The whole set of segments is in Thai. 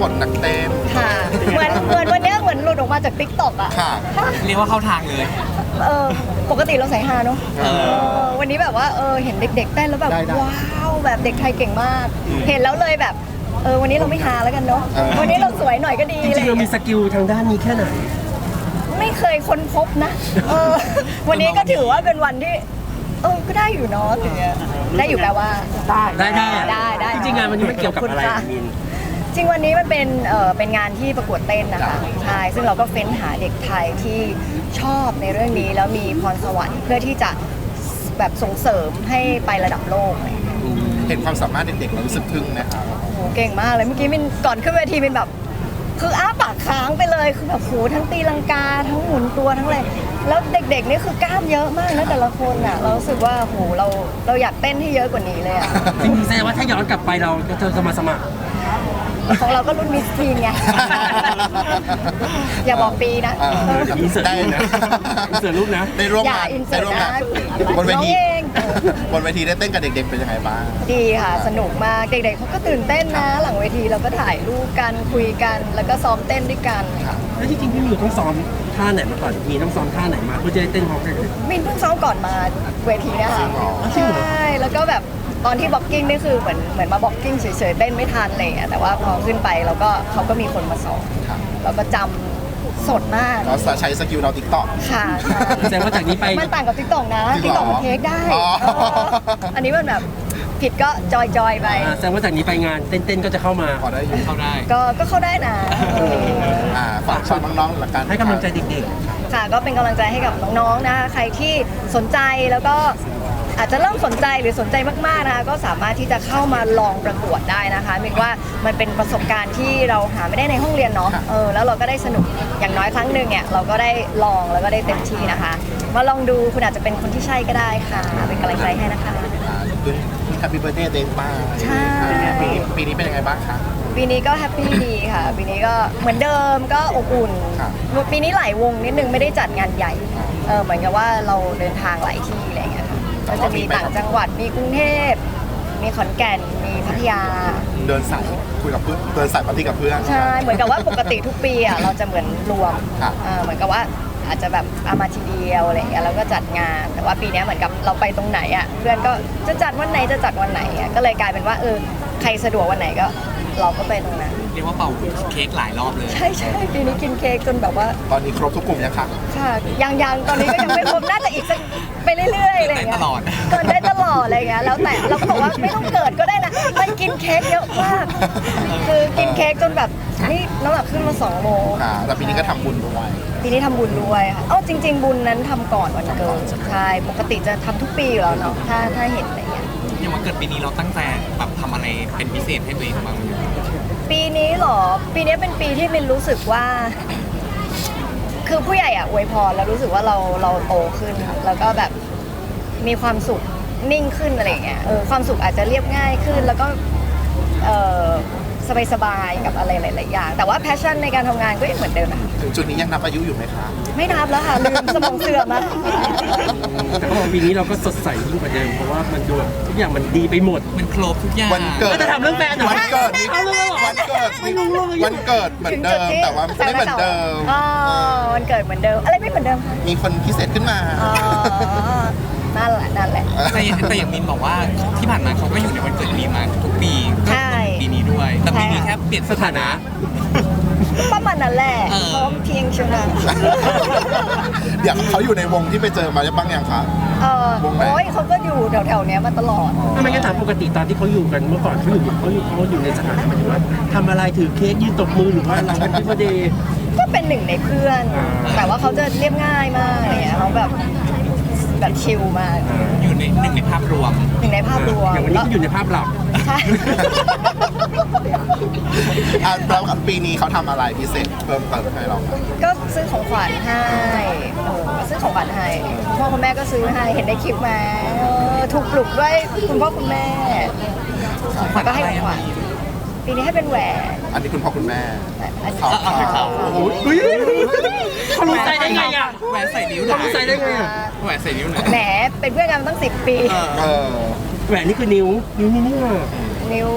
บทนักเต้น ค่ะเหมือนเหมือนวันเนี้ยเหมือนหลุดออกมาจากติ๊กต็อกอะค่ะ เรียกว่าเข้าทางเลย เออปกติเราใส่ฮาเนาะเออ เออวันนี้แบบว่าเออเห็นเด็ก ๆเต้นแล้วแบบได้ได้ว้าวแบบเด็กไทยเก่งมาก เห็นแล้วเลยแบบเออวันนี้เราไม่ฮาแล้วกันเนาะเออ วันนี้เราสวยหน่อยก็ดีจเลริยงๆเรามีสกิลทางด้านนี้แค่ไหน ไม่เคยค้นพบนะเออ วันนี้ก็ถือว่าเป็นวันที่ เออก็ได้อยู่เนาะถึงจะได้อยู่แปลว่า ได้ได้ได้ได้จริงๆงานวันนี้มันเกี่ยวกับอะไรขอบคุณค่ะมินจ ริงวันนี้มันเป็นเอ่อเป็นงานที่ประกวดเต้นนะคะใช่ซึ่งเราก็เฟ้นหาเด็กไทยที่ชอบในเรื่องนี้แล้วมีพรสวรรค์เพื่อที่จะแบบส่งเสริมให้ไประดับโลกอะไรอย่างเงี้ยเห็นความสามารถเด็กๆเรารู้สึกทึ่งนะคะโอ้โหเก่งมากเลยเมื่อกี้มินก่อนขึ้นเวทีมินแบบ คืออ้าปากค้างไปเลยคือแบบโหทั้งตีลังกาทั้งหมุนตัวทั้งอะไรแล้วเด็กๆนี่คือกล้ามเยอะมากนะแต่ละคนอะเรารู้สึกว่าโหเราเราอยากเต้นให้เยอะกว่านี้เลยอะ จริงๆแสดงว่าถ้าย้อนกลับไปเราจะจะมาสมัคร ของเราก็รุ่นมิสทีนไง อย่าบอกปีนะเอออินเสิร์ตได้ รูปนะอินเสิร์ตรูปนะ ได้ร่วมานอย่างอินเสิได้ร์ตร่วมงานนะบนเวทีน้องเอง บนเวทีได้เต้นกับเด็กๆเป็นยังไงบ้าง ดีค่ะ สนุกมากเด็กๆเขาก็ตื่นเต้นนะ หลังเวทีเราก็ถ่ายรูปกันคุยกัน แล้วก็ซ้อมเต้นด้วยกัน แล้วจริงๆพี่มิวต้องซ้อมท่าไหนมาก่อนมีต้องซ้อมท่าไหนมาเพื่อจะได้เต้นพร้อมกันมินเพิ่งซ้อมก่อนมาเวทีเนะคะจริงเหรอ ใช่ แล้วก็แบบ ตอนที่บ็อกกิ้งนี่คือเหมือนเหมือนมาบ็อกกิ้งเฉยๆเต้นไม่ทันอะไรอย่างเลยแต่ว่าพอขึ้นไปเราก็เขาก็มีคนมาสอนครับเราก็จำสดมากเราใช้สกิลเราติ๊กต็อก ค่ะใช่แสดงว่าจากนี้ไป มันต่างกับติ๊กต็อกนะจริติ๊งกเหรต็ออกมันเทคได้อ๋อ เอออันนี้มันแบบผิดก็จอยๆไป อ่าแสดงว่าจากนี้ไปงานเต้นๆก็จะเข้ามา พอได้อยู่เข้าได้ ก็ก็เข้าได้นะเออ อ่าฝากชวนน้องๆละกัน ให้กำลังใจเด็กค่ะก็เป็นกำลังใจให้กับน้องๆนะคะใครที่สนใจแล้วก็ อาจจะเริ่มสนใจหรือสนใจมากๆนะคะก็สามารถที่จะเข้ามาลองประกวดได้นะคะมินว่ามันเป็นประสบการณ์ที่เราหาไม่ได้ในห้องเรียนเนาะเออแล้วเราก็ได้สนุกอย่างน้อยครั้งหนึ่งเนี่ยเราก็ได้ลองแล้วก็ได้เต็มที่นะคะ มาลองดูคุณอาจจะเป็นคนที่ใช่ก็ได้ค่ะ เป็นกำลังใจให้นะคะอ่าคุณแฮปปี้เบิร์ดเดย์เต็มป้าใช่ปีนี้ปีนี้เป็นยังไงบ้างคะปีนี้ก็แฮปปี้ดีค่ะ ปีนี้ก็เหมือนเดิมก็อบอุ่นครับปีนี้หลายวงนิดนึงไม่ได้จัดงานใหญ่เออเหมือนกับว่าเราเดินทางหลายที่ ก็จะมีต่างจังหวัดมีกรุงเทพ มีขอนแก่น มีพัทยา เดินสายคุยกับเพื่อนเดินสายปาร์ตี้กับเพื่อน ใช่ เหมือนกับว่าปกติทุกปีอะเราจะเหมือนรวมครับ เออเหมือนกับว่าอาจจะแบบเอามาทีเดียวอะไรอย่างเงี้ยแล้วก็จัดงาน แต่ว่าปีเนี้ยเหมือนกับเราไปตรงไหนอะเพื่อนก็จะจัดวันไหนจะจัดวันไหนอะก็เลยกลายเป็นว่าเออใครสะดวกวันไหนก็ เราก็ไปตรงนั้น เรียกว่าเป่าเค้กหลายรอบเลย ใช่ใช่ปีนี้กินเค้กจนแบบว่าตอนนี้ครบทุกกลุ่มยังคะค่ะยังยังตอนนี้ก็ยังไม่ครบน่าจะอีกสัก ไปเรื่อยๆอะไรอย่างเงี้ยเกิดได้ตลอดเกิดได้ตลอดอะไรอย่างเงี้ยแล้วแต่เราก็บอกว่าไม่ต้องเกิดก็ได้นะมันกินเค้กเยอะมากคือกินเค้กจนแบบนี่น้ำหนักขึ้นมาสองโลอ่าแต่ปีนี้ก็ทำบุญด้วย ปีนี้ทำบุญด้วยค่ะเอ้าจริง ๆ บุญนั้นทำก่อนวันเกิดใช่ปกติจะทำทุกปีอยู่แล้วเนาะถ้าถ้าเห็นอะไรเงี้ยยังวันเกิดปีนี้เราตั้งใจแบบทำอะไรเป็นพิเศษให้ตัวเองบ้างไหมปีนี้เหรอ ปีนี้เป็นปีที่มินรู้สึกว่า คือผู้ใหญ่อะอวยพรแล้วรู้สึกว่าเราเราโตขึ้นแล้วก็แบบมีความสุขนิ่งขึ้นอะไรอย่างเงี้ยเออความสุขอาจจะเรียบง่ายขึ้น แล้วก็เออ สบายๆกับอะไรหลายๆอย่าง แต่ว่าแพชชั่นในการทำงานก็ยังเหมือนเดิมนะคะถึงจุดนี้ยังนับอายุอยู่ไหมคะไม่นับแล้วค่ะลืมสมองเสื่อมอะๆแต่ก็บอกปีนี้เราก็สดใสยิ่งกว่าเดิมเพราะว่ามันดูแบบทุกอย่างมันดีไปหมด มันครบทุกอย่างวันเกิดก็จะทำเรื่องแฟนเหรอวันเกิดนี่เอาเลยเหรอ วันเกิดไม่รู้เรื่องเลยวันเกิดเหมือนเดิม แต่ว่าไม่เหมือนเดิม อ๋อวันเกิดเหมือนเดิม อะไรไม่เหมือนเดิมคะมีคนพิเศษขึ้นมา อ๋อ นั่นแหละ นั่นแหละ แต่แต่อย่างมินบอกว่าที่ผ่านมาเขาก็อยู่ในวันเกิดมีมาทุกปี ก็ใช่ปีนี้ด้วย แต่ปีนี้ใช่แค่เปลี่ยนสถานะ ประมาณนั้นแหละเออ พร้อมเพรียงเชียวนะเดี๋ยวเขาอยู่ในวงที่ไปเจอมาบ้างยังคะ เออวงไหน โอ้ยเขาก็อยู่แถวๆเนี้ยมาตลอด ทำไมกันถามปกติตอนที่เขาอยู่กันเมื่อก่อนเขาอยู่เขาอยู่เขาอยู่ในสถานะหมายถึงว่าทำอะไรถือเค้กยืนตบมือหรือว่าเราเป็นพิเศษเดย์ก็เป็นหนึ่งในเพื่อน อ่า แต่ว่าเขาจะเรียบง่ายมากอะไรเงี้ยเขาแบบ แบบชิลมาก อยู่ในหนึ่งในภาพรวมหนึ่งในภาพรวมอย่างวันนี้ก็อยู่ในภาพหลักใช่ อะแล้วปีนี้เขาทำอะไรพิเศษเพิ่มเติมให้เราคะก็ซื้อของขวัญให้เออซื้อของขวัญให้คุณพ่อคุณแม่ก็ซื้อให้ เห็นในคลิปมาเออถูกปลุกด้วยคุณพ่อคุณแม่ของขวัญก็ให้อะไรของขวัญ ปีนี้ให้เป็นแหวนอันนี้คุณพ่อคุณแม่อันนี้ เขาเอาให้เขาโอ้โหเฮ้ยเขารู้ใจได้ไงอะแหวนใส่นิ้วไหนเขารู้ใจได้ไงอะแหวนใส่นิ้วไหนแหมเป็นเพื่อนกันมาตั้งสิบปี เออเออแหวนนี่คือนิ้ว นิ้วนี่นี่อะนนิ้ว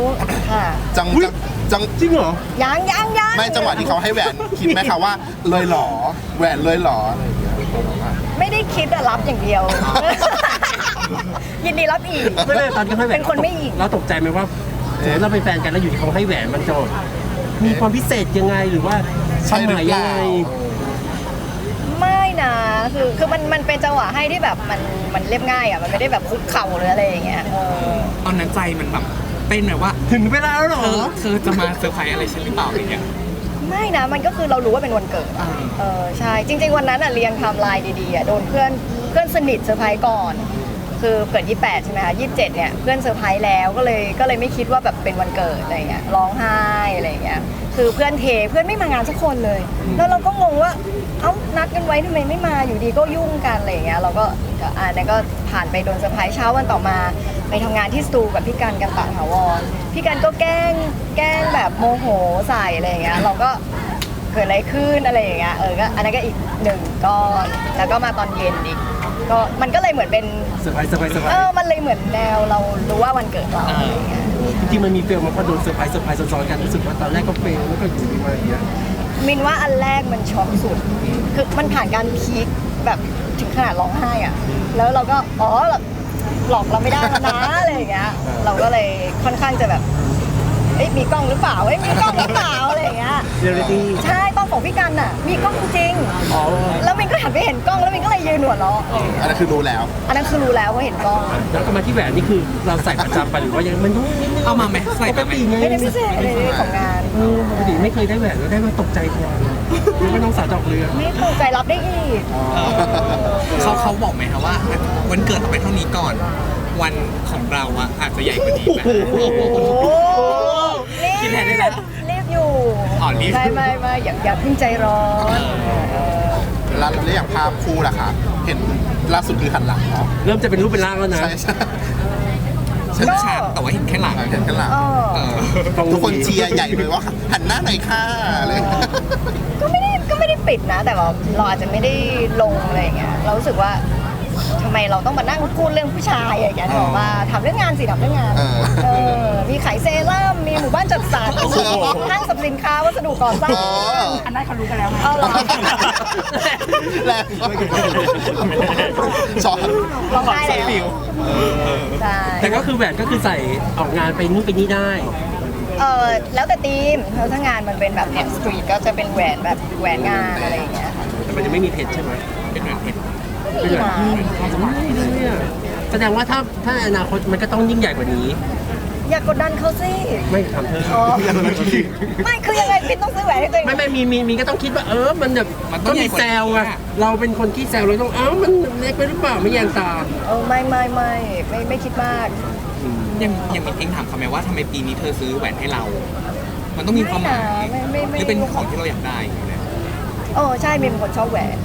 ค่ะจังอุ๊ยจังจังจริงเหรอ ยังยังยังไม่จังหวะที่เขาให้แหวนคิดไหมคะว่าเลยเหรอแหวนเลยเหรออะไรอย่างเงี้ยไม่ได้คิดอะรับอย่างเดียว ยินดีรับอีก ไม่ได้ตอนที่ให้แหวนเป็นคนไม่หญิง เราตกใจไหมว่า สมมติเราเป็นแฟนกันแล้วอยู่ที่เขาให้แหวนมันจะมีความพิเศษยังไงหรือว่าคใช่วามหหรือมายเปยังล่าไงไม่นะคือคือมันมันเป็นจังหวะให้ที่แบบมันมันเรียบง่ายอะมันไม่ได้แบบคุกเข่าหรืออะไรอย่างเงี้ยเออตอนนั้นใจมันแบบเต้นเลยว่า ถึงเวลาแล้วเหรเธออเธอจะมาเซอร์ไพรส์อะไรฉันหรือเปล่าอะไรเงี้ยไม่นะมันก็คือเรารู้ว่าเป็นวันเกิดอะอ่าเออใช่จริง ๆ วันนั้นอะเรียงไทม์ไลน์ดีๆอะโดนเพื่อนเพื่อนสนิทเซอร์ไพรส์ก่อน คือเกิด 28 ใช่ไหมคะ27 เนี่ยเพื่อนเซอร์ไพรส์แล้วก็เลยก็เลยไม่คิดว่าแบบเป็นวันเกิดอะไรเงี้ยร้องไห้อะไรเงี้ยคือเพื่อนเทเพื่อนไม่มางานสักคนเลย แล้วเราก็งงว่าเอ้านัดกันไว้ทำไมไม่มาอยู่ดีก็ยุ่งกันอะไรเงี้ยเราก็อ่านั้นก็ผ่านไปโดนเซอร์ไพรส์เช้าวันต่อมา ไปทำงานที่สตูกับพี่กันกันตะถาวรพี่กันก็แกล้งแกล้งแบบโมโหใส่อะไรเงี้ยเราก็เกิดอะไรขึ้นอะไรอย่างเงี้ยเออก็อันนั้นก็อีกหนึ่งก้อนแล้วก็มาตอนเย็นอีก ก็มันก็เลยเหมือนเป็นเซอร์ไพรส์เซอร์ไพรส์เซอร์ไพรเอส์อมันเลยเหมือนแนวเรารู้ว่าวันเกิดเราอะไรอย่างเงี้ย จริงๆมันมีเฟลมาพอโดนเซอร์ไพรส์เซอร์ไพรส์ซ้อนๆกันรู้สึกว่าตอนแรกก็เฟลแล้วก็อยู่ดีมาอย่างเงี้ย มินว่าอันแรกมันช็อกสุด คือมันผ่านการพีคแบบถึงขนาดร้องไห้อะแล้วเราก็ อ๋อหลอกเราไม่ได้แล้วนะ อะไรอย่างเงี้ย เราก็เลยค่อนข้างจะแบบเอ้ยมีกล้องหรือเปล่าเอ้ยมีกล้องหรือเปล่าอะไรอย่างเงี้ยเรียลลิตี้ใช่กล้องของพี่กันน่ะ มีกล้องจริงอ๋อแล้วมินก็หันไปเห็นกล้องแล้วมินก็เลยยืนหัวเราะอันนั้นคือรู้แล้ว อันนั้นคือรู้แล้วว่าเห็นกล้อง แล้วก็มาที่แหวนนี่คือเราใส่ประจำไปหรือว่ายังมันต้องนิดนึงเอามาไหมใส่ปไปกไหมติไงไม่ได้พิเศษเลยของงาน เออปกติไม่เคยได้แหวนแล้วได้มาตกใจก่อนหรือว่าน้องสาวดอกเรือ ไม่ตกใจรับได้อีก เขาเขาบอกไหมคะว่า วันเกิดเอาไปเท่านี้ก่อน วันของเราอะอาจจะใหญ่กว่านี้ไหม โอ้ รีบคิดแทนได้แล้วรีบอยู่อ๋อรีบ ไม่ไม่ไม่อย่าอย่าเพิ่งใจร้อนเออแล้วแล้วอย่างภาพคู่ล่ะคะเห็นล่าสุดคือหันหลังเนาะเริ่มจะเป็นรูปเป็นร่างแล้วนะใช่ใช่ฉันฉากแต่ว่าเห็นแค่หลังเห็นกันหลังเออเออทุกคนเชียร์ใหญ่เลยว่าหันหน้าหน่อยค่ะอะไรอย่างเงี้ยก็ไม่ได้ก็ไม่ได้ปิดนะ แต่ว่าเราอาจจะไม่ได้ลงอะไรอย่างเงี้ยเรารู้สึกว่า ทำไมเราต้องมานั่งพูดเรื่องผู้ชายอย่างเงี้ยบอกว่าทำเรื่องงานสิทำเรื่องงานเออ เออมีขายเซรั่มมีหมู่บ้านจัดสรรห้างสรรพสินค้าวัสดุก่อสร้างอ๋ออันนั้นเขารู้กันแล้วไงเอาเหรอแรงชอบร้องไห้แล้วใช่ แต่ก็คือแหวนก็คือใส่ออกงานไปนู่นไปนี่ได้ เออแล้วแต่ทีมเพราะถ้างานมันเป็นแบบเนี่ยสตรีทก็จะเป็นแหวนแบบแหวนงานอะไรอย่างเงี้ยแต่มันยังไม่มีเพชรใช่ไหมเป็นแบบเป็นไม่มีนะไม่ได้เนี่ยแสดงว่าถ้าถ้าในอนาคตมันก็ต้องยิ่งใหญ่กว่านี้ อย่ากดดันเขาสิ ไม่ทำเธออไม่คือยังไงพี่ต้องซื้อแหวนให้ตัวเอง ไม่ไม่มีมีมีก็ต้องคิดว่าเออมันแบบก็มีแซวไงเราเป็นคนขี้แซวเราต้องเอ้ามันเล็กไปหรือเปล่าไม่แยงตา เออไม่ไม่ไม่ไม่ไม่คิดมากยังยังมีเองถามเขาไหมว่าทำไมปีนี้เธอซื้อแหวนให้เรา มันต้องมีความหมายหรือเป็นของที่เราอยากได้อยู่แล้วโอ้ใช่มีเป็นคนชอบแหวน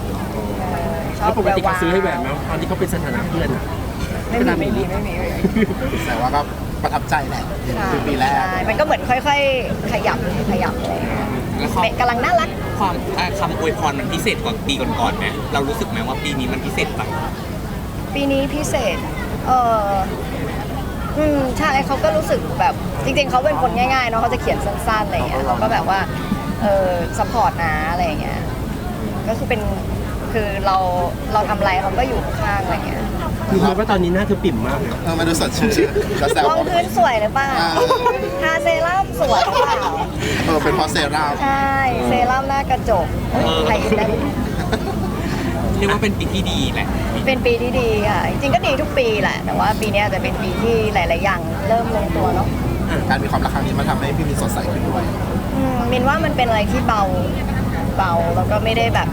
เออชอแล้บวปกติเขาซื้อให้แหวนวไหมตอนที่เขาเป็นสถานะเพื่อนอะไม่มีไม่มีไม่มีไม่มีแต่ว่าก็ประทับใจแหละใช่คือปีแรก ใช่มันก็เหมือนค่อย ๆ ขยับขยับอะไรอย่างเงี้ยแล้วเขากำลังน่ารัก ความอ่าคำอวยพรมันพิเศษกว่าปีก่อนๆไหมเรารู้สึกไหมว่าปีนี้มันพิเศษไปปีนี้พิเศษ เอออืมใช่เขาก็รู้สึกแบบจริง ๆเขาเป็นคนง่ายๆเนาะเขาจะเขียนสั้นๆอะไรอย่างเงี้ยเราก็แบบว่าเออซัพพอร์ตนะอะไรอย่างเงี้ยก็คือเป็น คือเราเราทำอะไรเขาก็อยู่ข้างๆอะไรอย่างเงี้ยคือรู้ว่าตอนนี้หน้าเธอปิ่มมากเลยเออมาดูสดชื่นแล้วแซวรองพื้นสวยหรือเปล่าอ่าทาเซรั่มสวยหรือเปล่าเออเป็นเพราะเซรั่มใช่เซรั่มหน้ากระจกใครได้เรียกว่าเป็นปีที่ดีแหละ เป็นปีที่ดีค่ะจริงๆก็ดีทุกปีแหละ แต่ว่าปีนี้อาจจะเป็นปีที่หลาย ๆ อย่างเริ่มลงตัวเนาะการมีความรักครั้งนี้มันทำให้พี่มีสดใสขึ้นด้วยอืมมินว่ามันเป็นอะไรที่เบาเบาแล้วก็ไม่ได้แบบ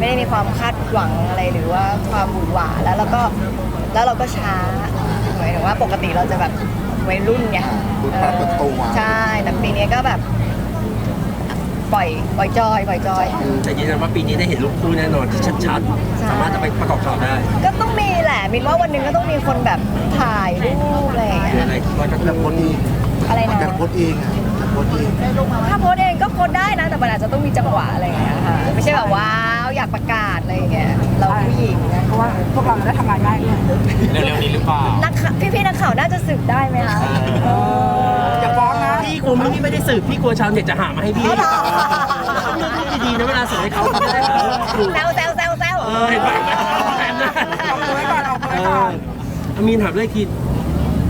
ไม่ได้มีความคาดหวังอะไรหรือว่าความหวือหวาแล้วเราก็แล้วเราก็ช้าหมายถึงว่าปกติเราจะแบบวัยรุ่นไงรุ่นปรับเปิดตัวใช่แต่ปีนี้ก็แบบปล่อยปล่อยจอยปล่อยจอย แต่ยืนยันว่าปีนี้ได้เห็นรูปคู่แน่นอนที่ชัดๆ สามารถจะไปประกอบข่าวได้ก็ต้องมีแหละมินว่าวันหนึ่งก็ต้องมีคนแบบถ่ายรูปอะไรอย่างเงี้คือยอะไรว่าก็แบบโพสต์เองอะไรนะแบบโพสต์เองอะแบบโพสต์เองถ้าโพสต์เองก็โพสต์ได้นะ แต่มันอาจจะต้องมีจังหวะอะไรอย่างเงี้ยค่ะ ไม่ใช่แบบว้าว อยากประกาศอะไรอย่างเงี้ยเราผู้หญิงนะเพราะว่าพวกเราได้ทำงานง่ายด้วยเร็วๆนี้หรือเปล่านักข่าวพี่ๆนักข่าวน่าจะสืบได้ไหมคะเออผมพี่ไม่ได้สืบพี่กลัวชาวเน็ตจะหามาให้พี่ต้องเลือกให้ดีๆนะเวลาส่งให้เขาเขาจะได้แบบถูกแซวแซวแซวแซวเออเห็นไหมแอบนะเอออามีนถามเลยที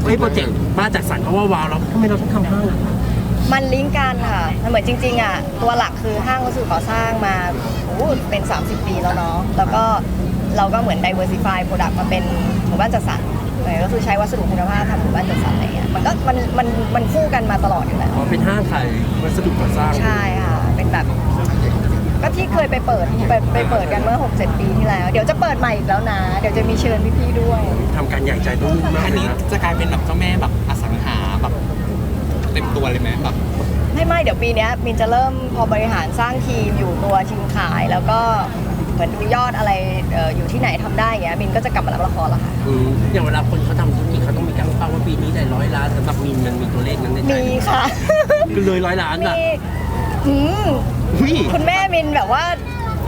เฮ้ยโปรเจกต์บ้านจัดสรรเขาว่าวาวแล้วทำไมเราต้องทำห้างอะมันลิงก์กันค่ะมันเหมือนจริงๆอะตัวหลักคือห้างวัสดุก่อสร้างมาโอ้โหเป็น 30 ปีแล้วเนาะ แล้วก็เราก็เหมือน diversify product มาเป็นหมู่บ้านจัดสรรเออก็คือใช้วัสดุคุณภาพทำหมู่บ้านจัดสรรอะไรเงี้ย มันก็มันมันมันคู่กันมาตลอดอยู่แล้วอ๋อเป็นห้างขายวัสดุก่อสร้างใช่ค่ะ เป็นแบบก็ที่เคยไปเปิดไปไปเปิดกันเมื่อ 6-7 ปีที่แล้ว เดี๋ยวจะเปิดใหม่อีกแล้วนะ เดี๋ยวจะมีเชิญพี่ๆด้วย ทำการใหญ่ใจต้องมากอันเลยนี้นะจะกลายเป็นแบบเจ้าแม่แบบอสังหาแบบเต็มตัวเลยไหมแบบ ไม่ไม่เดี๋ยวปีเนี้ยมินจะเริ่มพอบริหารสร้างทีมอยู่ตัวทีมขายแล้วก็เหมือนดูยอดอะไรเอ่ออยู่ที่ไหนทำได้อย่างเงี้ยมินก็จะกลับมารับละครละค่ะอืมอย่างเวลาคนเขาทำธุรกิจเขาต้องมีการเป้าว่าปีนี้ได้ร้อยล้านสำหรับมินมันมีตัวเลขนั้นในใจมีค่ะคือเลยร้อยล้านมีอะอืมอุ้ยคุณแม่มินแบบว่า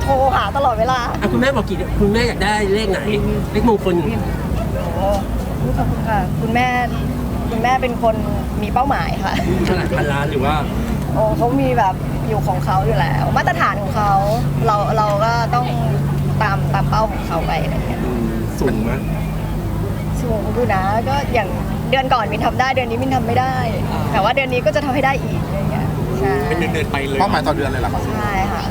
โทรหาตลอดเวลาอะคุณแม่บอกกี่คุณแม่อยากได้เลขไหน เลขมงคลโอ้ขอบคุณค่ะ คุณแม่ คุณแม่เป็นคนมีเป้าหมายค่ะเท่าไหร่พันล้านหรือว่าโอ้เขามีแบบอยู่ของเขาอยู่แล้ว มาตรฐานของเขาเราเราก็ต้องตามตามเป้าของเขาไปอะไรเงี้ยอืมสูงไหมสูงดูนะก็อย่างเดือนก่อนมินทำได้เดือนนี้มินทำไม่ได้ แต่ว่าเดือนนี้ก็จะทำให้ได้อีกอะไรเงี้ยใช่เป็นเดือนๆไปเลย เป้าหมายต่อเดือนเลยเหรอครับใช่ค่ะ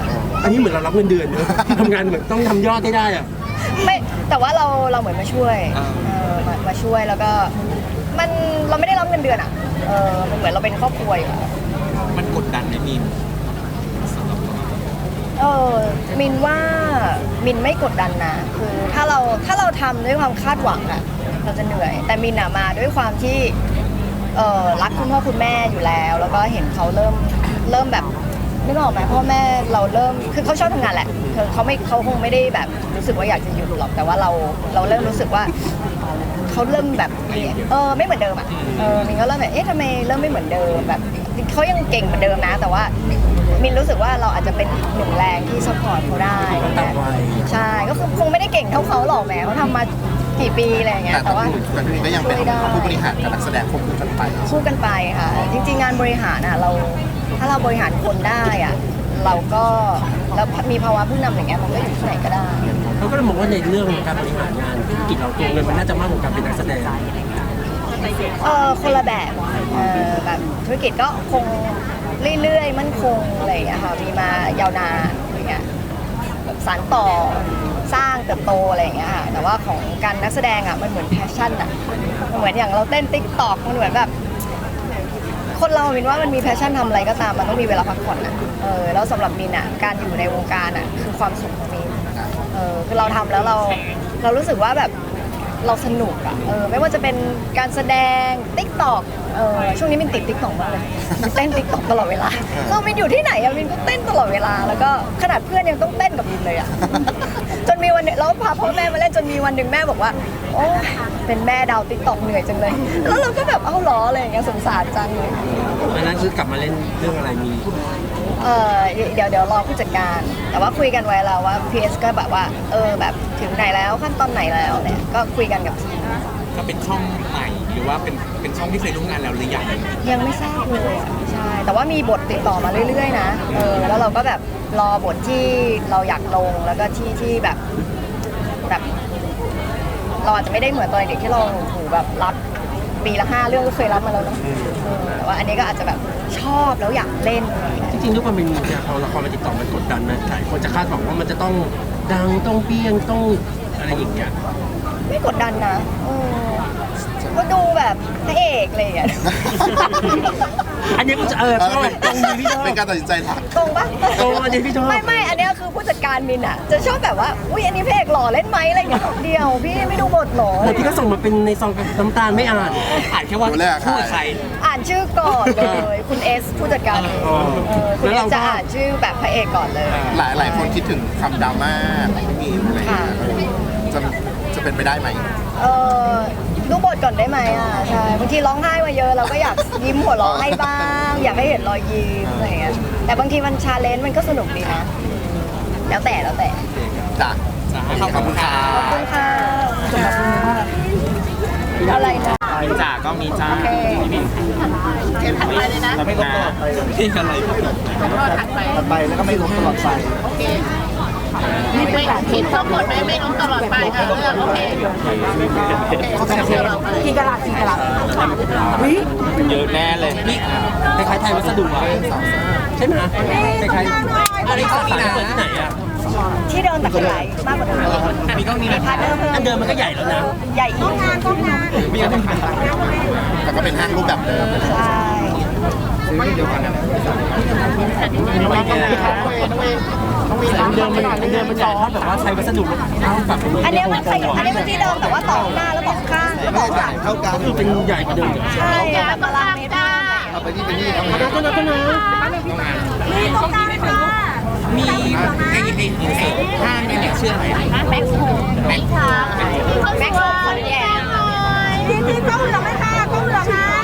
อันนี้เหมือนเรารับเงินเดือนเนอะทำงานเหมือนต้องทำยอดให้ได้อะไม่แต่ว่าเราเราเหมือนมาช่วยอ่า เออมามาช่วยแล้วก็ มันเราไม่ได้รับเงินเดือนอะเออมันเหมือนเราเป็นครอบครัวอยู่อะมันกดดันไหมมีนเออมินว่ามินไม่กดดันนะคือถ้าเราถ้าเราทำด้วยความคาดหวังอะเราจะเหนื่อย แต่มินอะมาด้วยความที่เออรักคุณพ่อคุณแม่อยู่แล้ว แล้วก็เห็นเขาเริ่มเริ่มแบบนึกออกไหมพ่อแม่เราเริ่มคือเขาชอบทำงานแหละคือเขาไม่เขาคงไม่ได้แบบรู้สึกว่าอยากจะหยุดหรอกแต่ว่าเราเราเริ่มรู้สึกว่า เขาเริ่มแบบเออไม่เหมือนเดิมอะเออมินก็เริ่มแบบเอ๊ะทำไมเริ่มไม่เหมือนเดิมแบบเขายังเก่งเหมือนเดิมนะ แต่ว่ามินรู้สึกว่าเราอาจจะเป็นหนึ่งแรงที่ซัพพอร์ตเขาได้เขาตามวัยใช่ก็คือคงไม่ได้เก่งเท่าเขาหรอกแหมเขาทำมากี่ปีอะไรอย่างเงี้แต่ยแต่ว่าแต่พี่ก็ยังเป็นช่วยได้ผู้บริหารกับนักแสดงควบคู่กันไปคู่กันไปค่ะ จริง ๆ งานบริหารอะเรา ถ้าเราบริหารคนได้อะเราก็แล้วมีภาวะผู้นำอย่างเงี้ยมันก็อยู่ที่ไหนก็ได้ เขาก็เลยมองว่าในเรื่องของการบริหารงานธุรกิจเราตัวเงินมันน่าจะมากกว่าการเป็นนักแสดงเออคนละแบบเออแบบธุรกิจก็คงเรื่อยๆ มั่นคงอะไรอย่างเงี้ยค่ะมีมายาวนานอะไรเงี้ยแบบสานต่อสร้างเติบโตอะไรอย่างเงี้ยค่ะแต่ว่าของการนักแสดงอะมันเหมือนแพชชั่นอะมันเหมือนอย่างเราเต้นติ๊กตอกมันเหมือนแบบคนเรามินว่ามันมีแพชชั่นทำอะไรก็ตามมันต้องมีเวลาพักผ่อนอะเออแล้วสำหรับมินอะการอยู่ในวงการอะคือความสุขของมิน ออคือเราทำแล้วเราเรารู้สึกว่าแบบเราสนุกอะเออไม่ว่าจะเป็นการแสดงติ๊กตอกเออช่วงนี้มินติดติ๊กตอกมากเลยมินเต้นติ๊กตอกตลอดเวลาคือมินอยู่ที่ไหนอะมินก็เต้นตลอดเวลา แล้วก็ขนาดเพื่อนยังต้องเต้นกับมินเลยอะ จนมีวันหนึงแล้วพาพ่อแม่มาเล่นจนมีวันหนึ่งแม่บอกว่า โอ้ยเป็นแม่ดาวติ๊กตอกเหนื่อยจังเลย แล้วเราก็แบบเอ้าเหรออะไรอย่างเงี้ยสงสารจังเลยอันนั้นคือกลับมาเล่นเรื่องอะไรมีเออเดี๋ยวเดี๋ยวรอผู้จัดการ แต่ว่าคุยกันไว้แล้วว่า PS ก็แบบว่า เออแบบถึงไหนแล้วขั้นตอนไหนแล้วเนี่ยก็คุยกันกับทีม ก็เป็นช่องใหม่หรือว่าเป็นเป็นช่องที่เคยร่วมงานแล้วหรือยังยังไม่ทราบเลยอะใช่ แต่ว่ามีบทติดต่อมาเรื่อย ๆ นะ เออ แล้วเราก็แบบรอบทที่เราอยากลง แล้วก็ที่ที่แบบแบบเราอาจจะไม่ได้เหมือนตอนเด็กที่เราโหูแบบรับปีละห้าเรื่องก็เคยรับมาแล้วเนอะเออแต่ว่าอันนี้ก็อาจจะแบบชอบแล้วอยากเล่นอะไรอย่างเงี้ย จริงๆด้วยความเป็นเนี่ยพอละครมาติดต่อมันกดดันนะหลายคนจะคาดหวังว่ามันจะต้องดังต้องเปี้ยงต้องอะไรอย่างเงี้ย ไม่กดดันนะเออ ก็ดูแบบพระเอกอะไรอย่างเงี้ยอันนี้ก็จะเออชอบตรงนี้พี่ชอบ เป็นการตัดสินใจหลัก ตรงปะตรงอันนี้พี่ชอบ ไม่ไม่อันเนี้ยคือผู้จัดการมินอะ จะชอบแบบว่า อุ้ยอันนี้พระเอกหล่อเล่นไหมอะไรอย่างเงี้ยเดียว พี่ไม่ดูบทหรอบทที่ก็ส่งมาเป็นในซองกับน้ำตาลไม่อ่านอ่านแค่ว่าดูแลใคร คู่กับใคร อ่านชื่อก่อนเลยคุณเอสผู้จัดการเองอ๋อเออคุณแล้วเอเราสก็ จะอ่านชื่อแบบพระเอกก่อนเลย หลายหลายคนคิดถึงคำดราม่าของพี่มีนอะไรอย่างเงี้ยค่ะจะจะเป็นไปได้ไหม เออ ดูบทก่อนได้ไหมอะใช่บางทีร้องไห้มาเยอะเราก็อยากยิ้มหัวเราะให้บ้าง อยากให้เห็นรอยยิ้มอะไรอย่างเงี้ยแต่บางทีมันชาเลนจ์มันก็สนุกดีนะแล้วแต่แล้วแต่จ้ะขอบคุณค่ะขอบคุณค่ะอะไรนะมีจ่าก็มีจ้าโอเคเห็นถัดไปเลยนะแล้วไม่ลบตลอดไปพี่กันอะไรครับก็ถัดไปถัดไปแล้วก็ไม่ล้มตลอดไปโอเคไม่ เห็นทั้งหมดไหมไม่ล้มตลอดไปค่ะเรื่องโอเคโอเคเราไปกี่กะลัดกี่กะลัดเยอะแน่เลยนี่คล้ายๆไทยวัสดุอะใช่ไหมคล้ายๆอันนี้สาขาเปิดที่ไหนอะที่เดินแต่ขยายมากกว่านี้มีกล้องนี้นะพาร์ทเนอร์เพิ่มอันเดิมมันก็ใหญ่แล้วนะ ใหญ่อีกงานต้องงานมีอะไรบ้างแต่ก็เป็นห้างรูปแบบเดิมใช่อั มีอันเดิมมันอันเดิมมันใหญ่เท่าแบบว่าใช้วัสดุเอาแบบอันเนี้ยมันขยายอันนี้มันที่เดิมแต่ว่าต่อหน้าแล้วต่อข้างแล้วต่อหลังเท่ากันก็คือเป็นใหญ่กว่าเดิมใช่แบบตารางเมตรได้เอาไปนี่ไปนี่เอาต้นนะต้นนะมีตรงกลางค่ะมีไอ้ไอ้อินเสิร์ตห้างเนี่ยชื่ออะไรแม็กซ์โฮมแม็กซ์ค่ะแม็กซ์โฮมคอนแก่นที่ที่กล้องเหลืองไหมคะกล้องเหลืองค่ะ